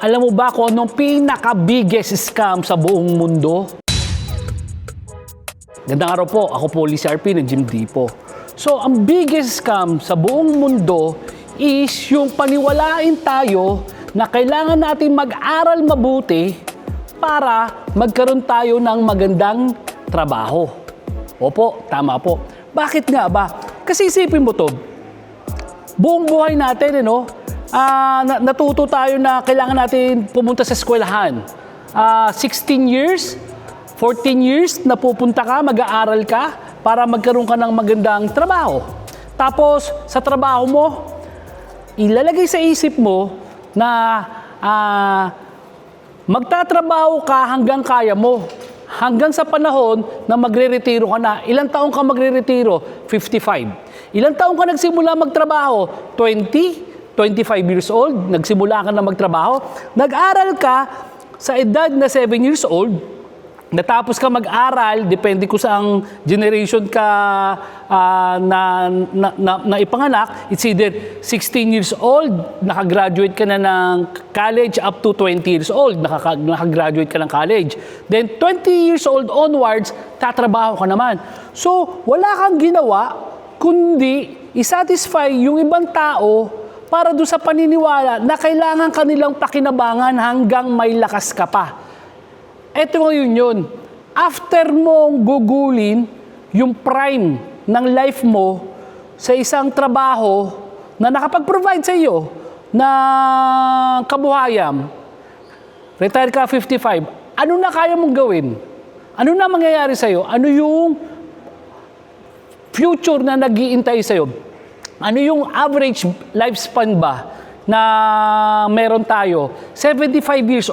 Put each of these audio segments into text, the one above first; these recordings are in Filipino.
Alam mo ba kung anong pinaka-biggest scam sa buong mundo? Gandang araw po, ako po Lee RP ng Jim Dipo. So, ang biggest scam sa buong mundo is yung paniwalain tayo na kailangan natin mag-aral mabuti para magkaroon tayo ng magandang trabaho. Opo, tama po. Bakit nga ba? Kasi isipin mo to, buong buhay natin, ano, ah, na- natuto tayo na kailangan natin pumunta sa eskwelahan. Ah, 16 years, 14 years na pupunta ka, mag-aaral ka para magkaroon ka ng magandang trabaho. Tapos, sa trabaho mo, ilalagay sa isip mo na ah, magtatrabaho ka hanggang kaya mo. Hanggang sa panahon na magre-retiro ka na. Ilang taong ka magre-retiro? 55. Ilang taong ka nagsimula magtrabaho? 20? 25 years old? Nagsimula ka na magtrabaho? Nag-aral ka sa edad na 7 years old, natapos ka mag-aral, depende ko sa ang generation ka ah, na, na, na, na ipanganak, it's either 16 years old, nakagraduate ka na ng college up to 20 years old, nakaka, nakagraduate ka ng college. Then 20 years old onwards, tatrabaho ka naman. So, wala kang ginawa, kundi isatisfy yung ibang tao para doon sa paniniwala na kailangan kanilang pakinabangan hanggang may lakas ka pa. Ito ngayon yun. After mong gugulin yung prime ng life mo sa isang trabaho na nakapag-provide sa iyo ng kabuhayan, retire ka 55, ano na kaya mong gawin? Ano na mangyayari sa iyo? Ano yung future na nag-iintay sa'yo? Ano yung average lifespan ba na meron tayo? 75 years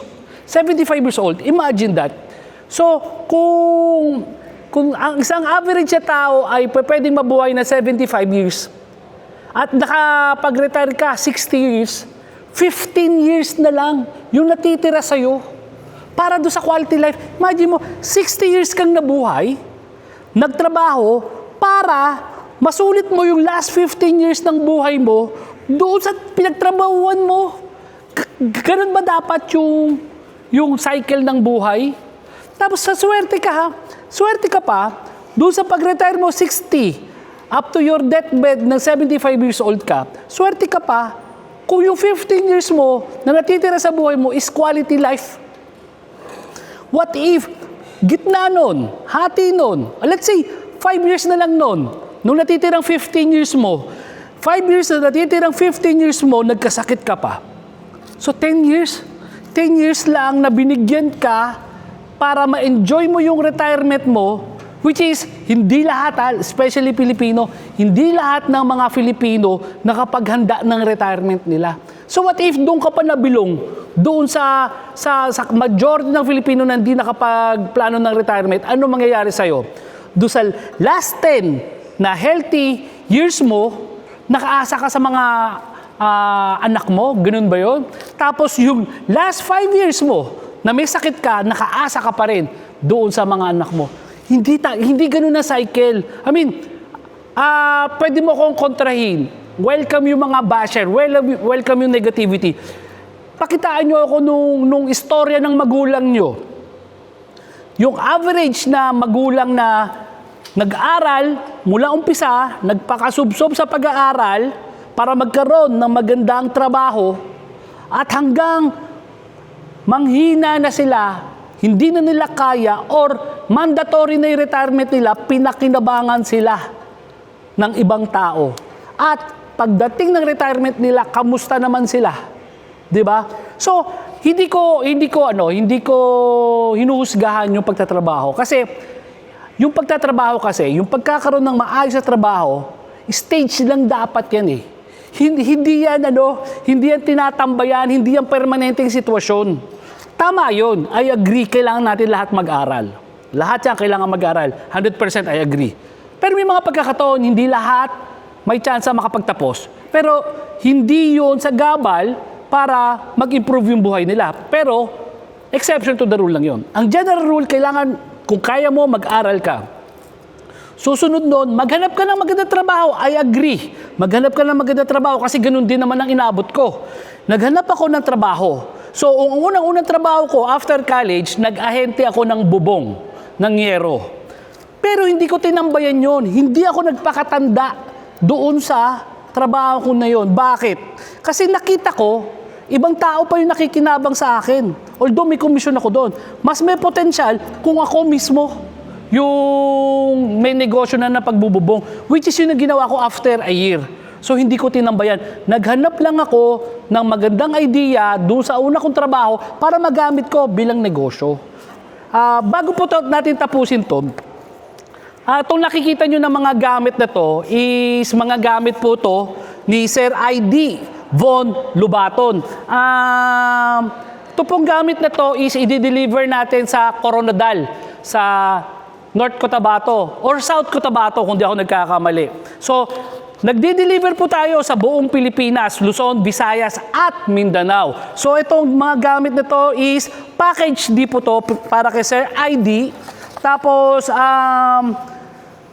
75 years old. Imagine that. So, kung kung ang isang average na tao ay pwedeng mabuhay na 75 years at nakapag-retire ka 60 years, 15 years na lang yung natitira sa'yo para do sa quality life. Imagine mo, 60 years kang nabuhay, nagtrabaho para masulit mo yung last 15 years ng buhay mo doon sa pinagtrabahuan mo. Ganun ba dapat yung, yung cycle ng buhay? Tapos sa swerte ka ha, swerte ka pa, doon sa pag-retire mo 60, up to your deathbed ng 75 years old ka, swerte ka pa kung yung 15 years mo na natitira sa buhay mo is quality life. What if, gitna nun, hati nun, let's say, 5 years na lang nun, nung natitirang 15 years mo, 5 years na natitirang 15 years mo, nagkasakit ka pa. So 10 years, 10 years lang na binigyan ka para ma-enjoy mo yung retirement mo, which is hindi lahat, ha, especially Pilipino, hindi lahat ng mga Filipino nakapaghanda ng retirement nila. So what if doon ka pa nabilong doon sa, sa, sa majority ng Filipino na hindi nakapagplano ng retirement, ano mangyayari sa'yo? Doon sa last 10 na healthy years mo, nakaasa ka sa mga ah, anak mo, ganun ba yon? Tapos yung last 5 years mo, na may sakit ka, nakaasa ka pa rin doon sa mga anak mo. Hindi, ta- hindi ganun na cycle. I mean, ah pwede mo akong kontrahin. Welcome yung mga basher, welcome, welcome yung negativity. Pakitaan nyo ako nung, nung istorya ng magulang nyo. Yung average na magulang na nag-aral mula umpisa, nagpakasubsob sa pag-aaral para magkaroon ng magandang trabaho at hanggang manghina na sila, hindi na nila kaya or mandatory na retirement nila, pinakinabangan sila ng ibang tao. At pagdating ng retirement nila, kamusta naman sila? 'Di ba? So, hindi ko hindi ko ano, hindi ko hinuhusgahan yung pagtatrabaho kasi yung pagtatrabaho kasi, yung pagkakaroon ng maayos na trabaho, stage lang dapat yan eh. Hindi, hindi yan ano, hindi yan tinatambayan, hindi yan permanenteng sitwasyon. Tama yun. I agree, kailangan natin lahat mag-aral. Lahat yan kailangan mag-aral. 100% I agree. Pero may mga pagkakataon, hindi lahat may chance makapagtapos. Pero hindi yun sa gabal para mag-improve yung buhay nila. Pero exception to the rule lang yun. Ang general rule, kailangan kung kaya mo, mag-aral ka. Susunod nun, maghanap ka ng magandang trabaho. I agree. Maghanap ka ng magandang trabaho kasi ganun din naman ang inaabot ko. Naghanap ako ng trabaho. So, ang unang-unang trabaho ko after college, nag-ahente ako ng bubong, ng yero. Pero hindi ko tinambayan yon. Hindi ako nagpakatanda doon sa trabaho ko na yon. Bakit? Kasi nakita ko, ibang tao pa yung nakikinabang sa akin. Although may komisyon ako doon. Mas may potensyal kung ako mismo yung may negosyo na na pagbububong. Which is yun na ginawa ko after a year. So hindi ko tinambayan. Naghanap lang ako ng magandang idea doon sa una kong trabaho para magamit ko bilang negosyo. Ah, bago po to, natin tapusin to, Ah, itong nakikita nyo ng mga gamit na to is mga gamit po to ni Sir ID Von Lubaton. Um, ito pong gamit na to is i-deliver natin sa Coronadal sa North Cotabato or South Cotabato kung di ako nagkakamali. So, nagdi-deliver po tayo sa buong Pilipinas, Luzon, Visayas at Mindanao. So, itong mga gamit na to is package di po to para kay Sir ID. Tapos, um,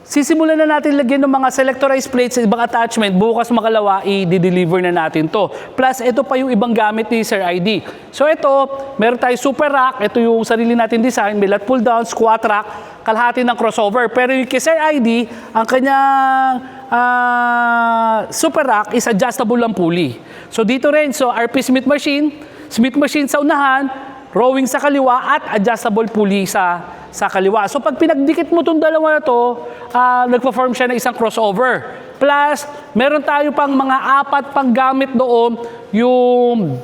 Sisimulan na natin lagyan ng mga selectorized plates ibang attachment. Bukas makalawa, i-deliver na natin to. Plus, ito pa yung ibang gamit ni Sir ID. So ito, meron tayo super rack. Ito yung sarili natin design. May lat pull down, squat rack, kalahati ng crossover. Pero yung kay Sir ID, ang kanyang ah, super rack is adjustable lang pulley. So dito rin, so RP Smith machine, Smith machine sa unahan, rowing sa kaliwa at adjustable pulley sa sa kaliwa. So pag pinagdikit mo itong dalawa na to, ah, nagpa-form siya ng isang crossover. Plus, meron tayo pang mga apat pang gamit doon, yung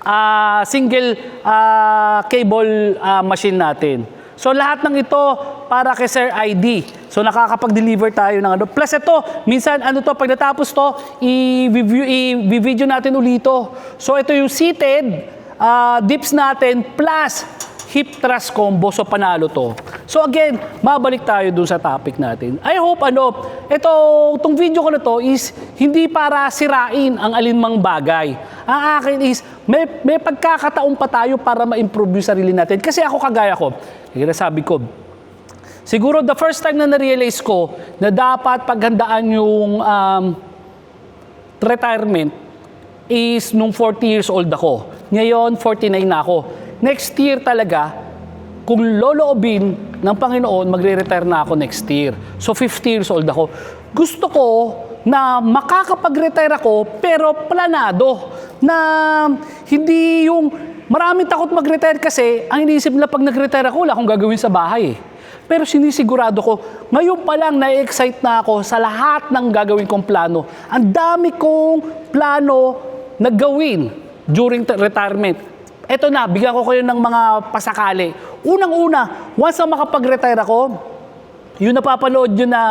ah, single ah, cable ah, machine natin. So lahat ng ito para kay Sir ID. So nakakapag-deliver tayo ng ano. Plus ito, minsan ano to, pag natapos to, i-video natin ulito. So ito yung seated ah, dips natin plus hip thrust combo. So panalo to. So again, mabalik tayo dun sa topic natin. I hope ano, ito, itong video ko na to is hindi para sirain ang alinmang bagay. Ang akin is, may, may pagkakataon pa tayo para ma-improve yung sarili natin. Kasi ako kagaya ko, kaya sabi ko, siguro the first time na na-realize ko na dapat paghandaan yung um, retirement is nung 40 years old ako. Ngayon, 49 na ako. Next year talaga, kung loloobin ng Panginoon, magre-retire na ako next year. So 50 years old ako. Gusto ko na makakapag-retire ako pero planado na hindi yung maraming takot mag-retire kasi ang iniisip nila pag nag-retire ako, wala akong gagawin sa bahay. Pero sinisigurado ko, ngayon pa lang na-excite na ako sa lahat ng gagawin kong plano. Ang dami kong plano na gawin during retirement. Eto na, bigyan ko kayo ng mga pasakali. Unang-una, once na makapag-retire ako, yung napapanood nyo na,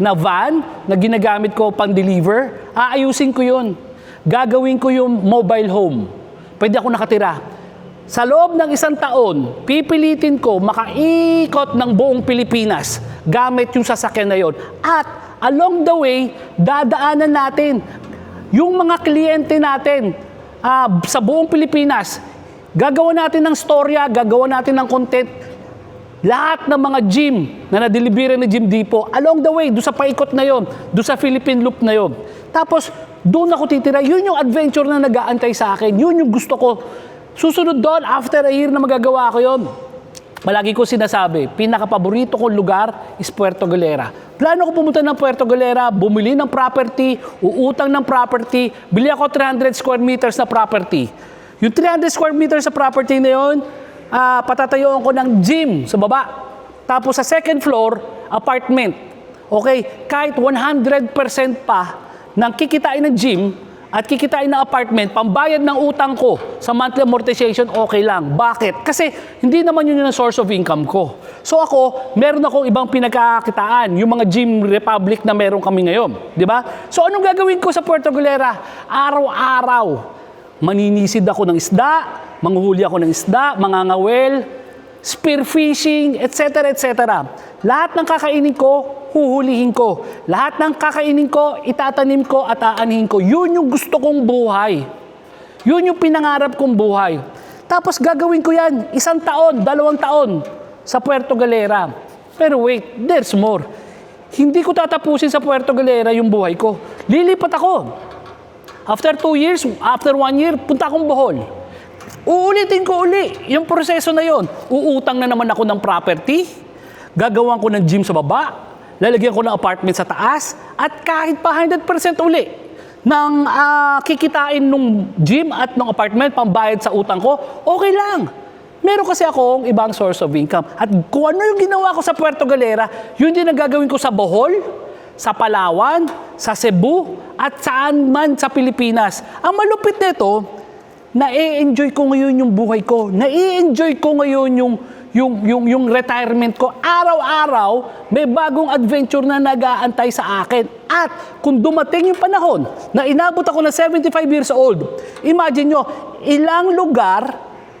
na van na ginagamit ko pang deliver, aayusin ko yun. Gagawin ko yung mobile home. Pwede ako nakatira. Sa loob ng isang taon, pipilitin ko makaikot ng buong Pilipinas gamit yung sasakyan na yon. At along the way, dadaanan natin yung mga kliyente natin ah, sa buong Pilipinas. Gagawa natin ng storya, gagawa natin ng content. Lahat ng mga gym na na-delivery ni Gym Depot, along the way, doon sa paikot na yon, doon sa Philippine Loop na yon. Tapos, doon ako titira. Yun yung adventure na nag-aantay sa akin. Yun yung gusto ko. Susunod doon, after a year na magagawa ko yon. Malagi ko sinasabi, pinakapaborito kong lugar is Puerto Galera. Plano ko pumunta ng Puerto Galera, bumili ng property, uutang ng property, bili ako 300 square meters na property. Yung 300 square meters sa property na yun, ah, patatayuan ko ng gym sa baba. Tapos sa second floor, apartment. Okay, kahit 100% pa ng kikitain ng gym at kikitain ng apartment, pambayad ng utang ko sa monthly amortization, okay lang. Bakit? Kasi hindi naman yun yung source of income ko. So ako, meron akong ibang pinagkakakitaan, yung mga gym republic na meron kami ngayon. Di ba? So anong gagawin ko sa Puerto Galera? Araw-araw, maninisid ako ng isda, manghuhuli ako ng isda, mangangawel, spearfishing, etc. etc. Lahat ng kakainin ko, huhulihin ko. Lahat ng kakainin ko, itatanim ko at aanihin ko. Yun yung gusto kong buhay. Yun yung pinangarap kong buhay. Tapos gagawin ko yan, isang taon, dalawang taon sa Puerto Galera. Pero wait, there's more. Hindi ko tatapusin sa Puerto Galera yung buhay ko. Lilipat ako. After two years, after one year, punta akong Bohol. Uulitin ko uli yung proseso na yon. Uutang na naman ako ng property, gagawan ko ng gym sa baba, lalagyan ko ng apartment sa taas, at kahit pa 100% uli ng ah, kikitain nung gym at ng apartment, pambayad sa utang ko, okay lang. Meron kasi akong ibang source of income. At kung ano yung ginawa ko sa Puerto Galera, yun din ang gagawin ko sa Bohol, sa Palawan, sa Cebu, at saan man sa Pilipinas. Ang malupit nito, na-enjoy ko ngayon yung buhay ko. Na-enjoy ko ngayon yung, yung, yung, yung retirement ko. Araw-araw, may bagong adventure na nag-aantay sa akin. At kung dumating yung panahon na inabot ako ng 75 years old, imagine nyo, ilang lugar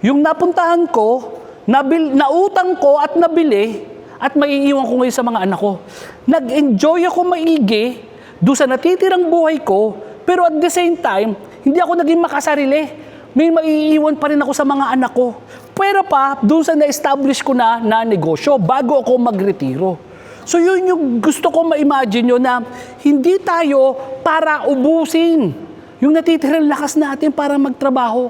yung napuntahan ko, nabil, nautang ko at nabili, at maiiwan ko ngayon sa mga anak ko. Nag-enjoy ako maigi doon sa natitirang buhay ko, pero at the same time, hindi ako naging makasarili. May maiiwan pa rin ako sa mga anak ko. Pero pa, doon sa na-establish ko na na negosyo bago ako magretiro. So yun yung gusto ko ma-imagine nyo na hindi tayo para ubusin yung natitirang lakas natin para magtrabaho.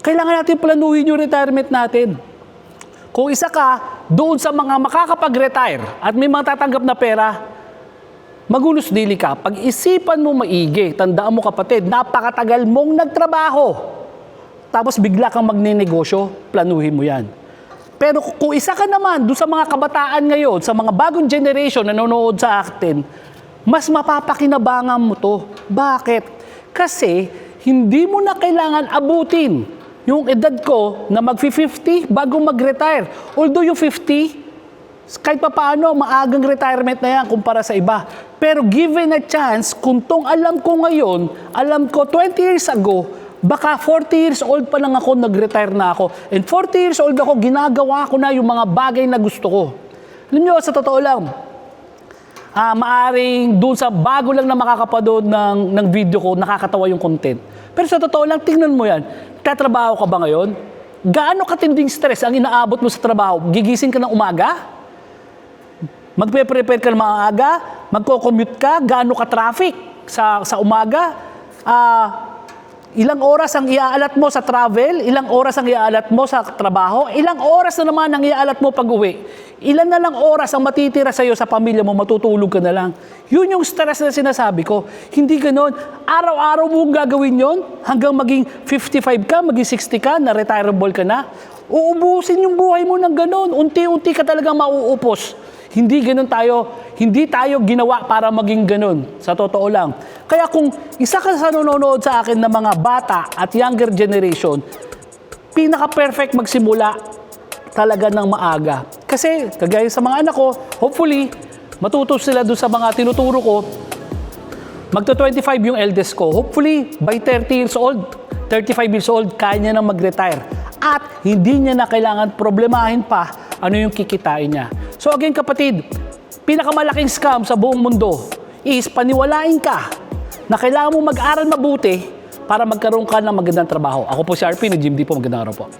Kailangan natin planuhin yung retirement natin. Kung isa ka doon sa mga makakapag-retire at may mga tatanggap na pera, magulos dili ka. Pag-isipan mo maigi, tandaan mo kapatid, napakatagal mong nagtrabaho. Tapos bigla kang magninegosyo, planuhin mo yan. Pero kung isa ka naman doon sa mga kabataan ngayon, sa mga bagong generation na nanonood sa atin, mas mapapakinabangan mo to. Bakit? Kasi hindi mo na kailangan abutin yung edad ko na mag-50 bago mag-retire. Although yung 50, kahit pa paano, maagang retirement na yan kumpara sa iba. Pero given a chance, kung tong alam ko ngayon, alam ko 20 years ago, baka 40 years old pa lang ako, nag-retire na ako. And 40 years old ako, ginagawa ko na yung mga bagay na gusto ko. Alam nyo, sa totoo lang, ah maaring doon sa bago lang na makakapanood ng, ng video ko, nakakatawa yung content. Pero sa totoo lang, tingnan mo yan. Tatrabaho ka ba ngayon? Gaano katinding stress ang inaabot mo sa trabaho? Gigising ka ng umaga? Magpe-prepare ka ng maaga? Magko-commute ka? Gaano ka traffic sa, sa umaga? Ah, ilang oras ang iaalat mo sa travel? Ilang oras ang iaalat mo sa trabaho? Ilang oras na naman ang iaalat mo pag uwi? Ilan na lang oras ang matitira sa'yo sa pamilya mo, matutulog ka na lang. Yun yung stress na sinasabi ko. Hindi ganon. Araw-araw mo gagawin yon hanggang maging 55 ka, maging 60 ka, na retirable ka na. Uubusin yung buhay mo ng ganon. Unti-unti ka talagang mauupos. Hindi ganun tayo, hindi tayo ginawa para maging ganun. Sa totoo lang. Kaya kung isa ka sa nanonood sa akin ng mga bata at younger generation, pinaka-perfect magsimula talaga ng maaga. Kasi, kagaya sa mga anak ko, hopefully, matuto sila doon sa mga tinuturo ko, magto 25 yung eldest ko. Hopefully, by 30 years old, 35 years old, kaya niya na mag-retire. At hindi niya na kailangan problemahin pa ano yung kikitain niya. So again kapatid, pinakamalaking scam sa buong mundo is paniwalain ka na kailangan mo mag-aral mabuti para magkaroon ka ng magandang trabaho. Ako po si RP, na Jim D po, magandang araw po.